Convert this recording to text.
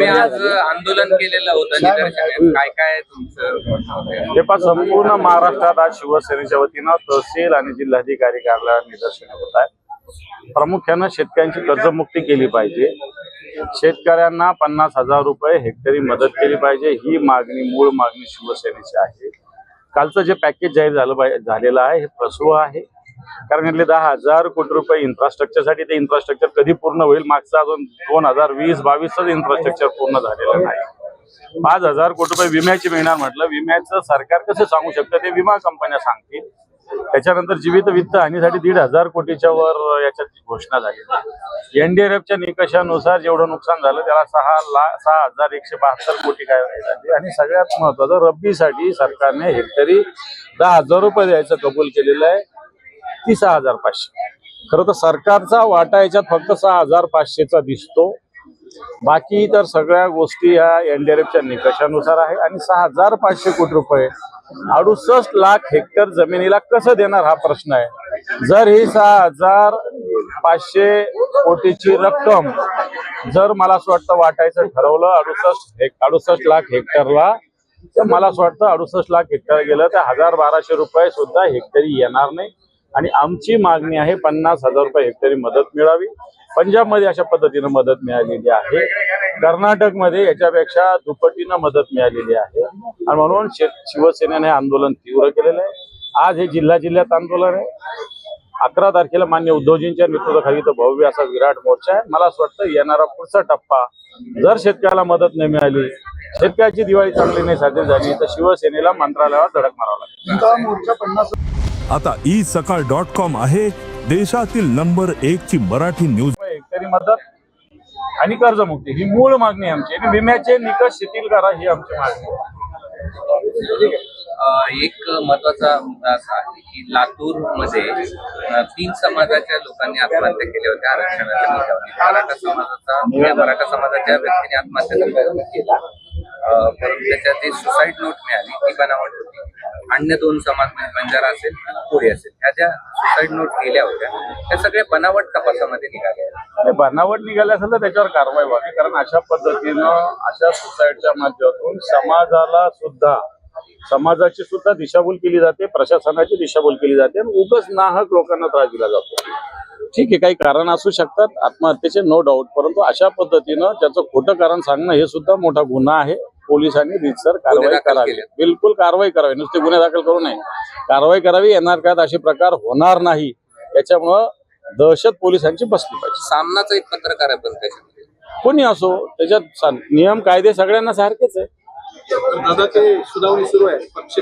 तुम्ही आज आंदोलन केलेलं होतं निदर्शनात काय काय तुमचं हे पहा संपूर्ण महाराष्ट्रात आज शिवसेनेच्या वतीनं तहसील आणि जिल्हाधिकारी कार्यालयात निदर्शने होत आहे प्रामुख्यानं शेतकऱ्यांची कर्जमुक्ती केली पाहिजे. शेतकऱ्यांना पन्नास हजार रुपये हेक्टरी मदत केली पाहिजे. ही मागणी मूळ मागणी शिवसेनेची आहे. कालचं जे पॅकेज जाहीर झालं पाहिजे झालेलं आहे हे फसवं आहे. कारण यातले दहा हजार कोटी रुपये इन्फ्रास्ट्रक्चरसाठी ते इन्फ्रास्ट्रक्चर कधी पूर्ण होईल? मागचं अजून दोन हजार वीस बावीसच इन्फ्रास्ट्रक्चर पूर्ण झालेलं नाही. पाच हजार कोटी रुपये विम्याची मिळणार म्हटलं. विम्याचं सरकार कसं सांगू शकतं? ते विमा कंपन्या सांगतील. त्याच्यानंतर जीवित वित्त हानीसाठी दीड हजार कोटीच्या वर याच्यात घोषणा झाली. एनडीआरएफच्या निकषानुसार जेवढं नुकसान झालं त्याला सहा लाख सहा हजार एकशे बहात्तर कोटी काय झाली. आणि सगळ्यात महत्वाचं रब्बीसाठी सरकारने हेक्टरी दहा हजार रुपये द्यायचं कबूल केलेलं आहे. ती सहा हजार पाचशे. खरं तर सरकारचा वाटा याच्यात फक्त सहा हजार पाचशेचा दिसतो. बाकी तर सगळ्या गोष्टी ह्या एनडीआरएफच्या निकषानुसार आहे आणि सहा हजार पाचशे कोटी रुपये अडुसष्ट लाख हेक्टर जमिनीला कसं देणार हा प्रश्न आहे. जर ही सहा हजार पाचशे कोटीची रक्कम जर मला असं वाटतं वाटायचं ठरवलं अडुसष्ट हेक अडुसष्ट लाख हेक्टरला तर मला असं वाटतं अडुसष्ट लाख हेक्टर गेलं तर हजार बाराशे रुपये सुद्धा हेक्टरी येणार नाही. आणि आमची मागणी आहे पन्नास हजार रुपये हेक्टरी मदत मिळावी. पंजाबमध्ये अशा पद्धतीनं मदत मिळालेली आहे. कर्नाटकमध्ये याच्यापेक्षा दुपटीनं मदत मिळालेली आहे. आणि म्हणून शे- शिवसेनेने हे आंदोलन तीव्र केलेलं आहे. आज हे जिल्हा जिल्ह्यात आंदोलन आहे. अकरा तारखेला मान्य उद्धवजींच्या नेतृत्वाखाली इथं भव्य असा विराट मोर्चा आहे. मला असं वाटतं येणारा पुढचा टप्पा जर शेतकऱ्याला मदत नाही मिळाली शेतकऱ्याची दिवाळी चांगली नाही साजरी झाली तर शिवसेनेला मंत्रालयावर धडक मारावं लागेल. आता ई सकाळ डॉट कॉम आहे देशातील नंबर एक ची मराठी न्यूज हेक्टरी मदत आणि कर्जमुक्ती ही मूळ मागणी आहे आमची आणि विम्याचे निकष शिथिल करा ही आमची मागणी आहे. एक महत्त्वाचा मुद्दा असा आहे की लातूरमध्ये तीन समाजाच्या लोकांनी आत्महत्या केल्या होत्या आरक्षणाच्या मुद्द्यावर मराठा समाजाचा मराठा समाजाच्या व्यक्तीने आत्महत्या केला त्याच्यात जी सुसाईड नोट मिळाली. ती बनावट होती. अन्य दोन समाज म्हणजे बंजारा असेल कोळी असेल ह्या ज्या सुसाईड नोट केल्या होत्या त्या सगळ्या बनावट तपासामध्ये निघाल्या. बनावट निघाल्या असेल तर त्याच्यावर कारवाई व्हावी. कारण अशा पद्धतीनं अशा सुसाईडच्या माध्यमातून समाजाला सुद्धा समाजाची सुद्धा दिशाभूल केली जाते प्रशासनाची दिशाभूल केली जाते आणि उगच नाहक लोकांना त्रास दिला जातो. ठीक आहे काही कारण असू शकतात आत्महत्येचे नो डाऊट परंतु अशा पद्धतीनं त्याचं खोटं कारण सांगणं हे सुद्धा मोठा गुन्हा आहे. पोलिसांनी रितसर कारवाई करावी. केले. बिलकुल कारवाई करावी. नुसते गुन्हे दाखल करू नये. कारवाई करावी येणार काळात असे प्रकार होणार नाही. याच्यामुळं दहशत पोलिसांची बसली पाहिजे. सामनाचा एक पत्रकार आहे पण त्याच्यामध्ये. कोणी असो त्याच्यात सा- नियम कायदे सगळ्यांना सारखेच आहे. दादा ते सुनावणी सुरू आहे. पक्ष